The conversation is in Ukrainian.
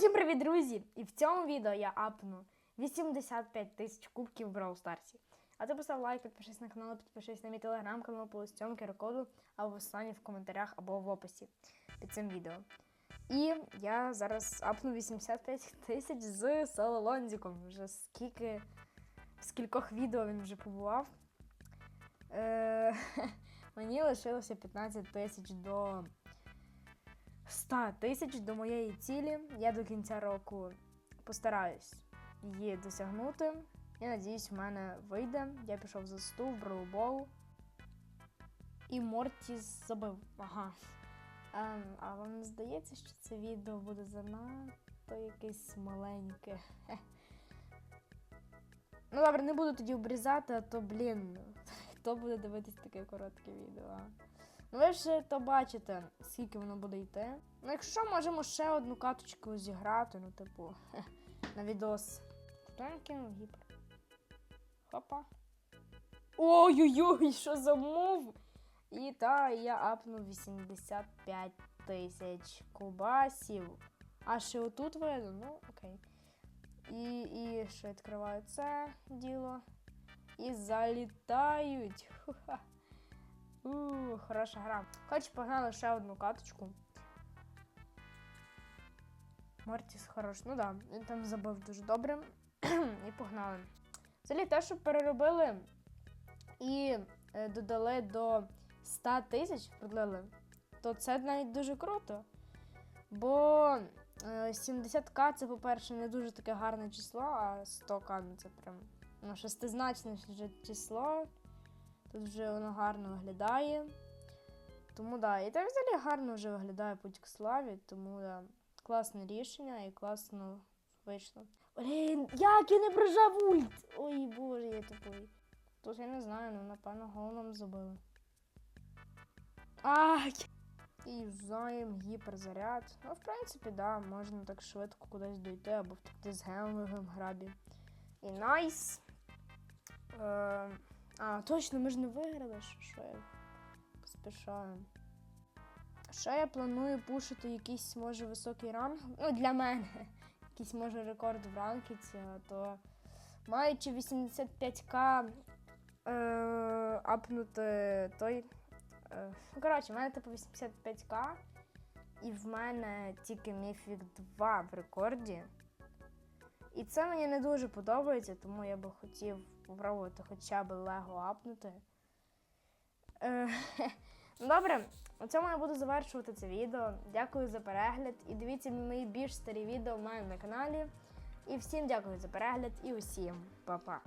Усім привіт, друзі! І в цьому відео я апну 85 тисяч кубків в Brawl Stars. А ти постав лайк, підпишись на канал, підпишись на мій телеграм-канал по цьому QR-коду, або в останній в коментарях, або в описі під цим відео. І я зараз апну 85 тисяч з Соло Лонзіком. Вже скільки, в скількох відео він вже побував. Е, мені лишилося 15 тисяч до 100 тисяч до моєї цілі. Я до кінця року постараюсь її досягнути. І надіюсь, в мене вийде. Я пішов за 100 в броубол. І Мортіс забив. Ага. Ем, а вам не здається, що це відео буде занадто якесь маленьке? Хе. Ну добре, не буду тоді обрізати, а то, блін, хто буде дивитись таке коротке відео? Ви ж то бачите, скільки воно буде йти. Ну, якщо можемо ще одну каточку зіграти, ну, типу, хе, на відос. Хто я кинув гіпер? Хопа. Ой-ой-ой, що за мув? І та я апнув 85 тисяч кубасів. А ще отут видно, ну окей. І, і ще відкриваю це діло. І залітають. Хуха. У, хороша гра. Хоч погнали ще одну каточку. Мортіс хорош. Ну да, він там забив дуже добре. і погнали. Взагалі те, що переробили і е, додали до 100 тисяч, продлили, то це навіть дуже круто. Бо е, 70к це, по-перше, не дуже таке гарне число, а 100к ну, це прям ну, шестизначне число. Тут вже воно гарно виглядає. Тому да, і так взагалі гарно вже виглядає путь к славі, тому да, класне рішення і класно вийшло. Блін, як я не прижав ульт! Ой, боже, я тупий. Тут я не знаю, ну напевно головом забили. Ай! І взаєм гіперзаряд. Ну, в принципі, да, можна так швидко кудись дойти або втекти з гемовим грабі. І найс. Е, а, точно, ми ж не виграли, що, що я поспішаю. Ще я планую пушити якийсь, може, високий ранг. Ну, для мене. Якийсь, може, рекорд в ранкіці, то маючи 85к е, апнути той. Е, ну, коротше, в мене типу 85к, і в мене тільки Міфік 2 в рекорді. І це мені не дуже подобається, тому я би хотів спробувати хоча б лего апнути. Ну, Добре, у цьому я буду завершувати це відео. Дякую за перегляд. І дивіться мої більш старі відео в мене на каналі. І всім дякую за перегляд і усім па-па.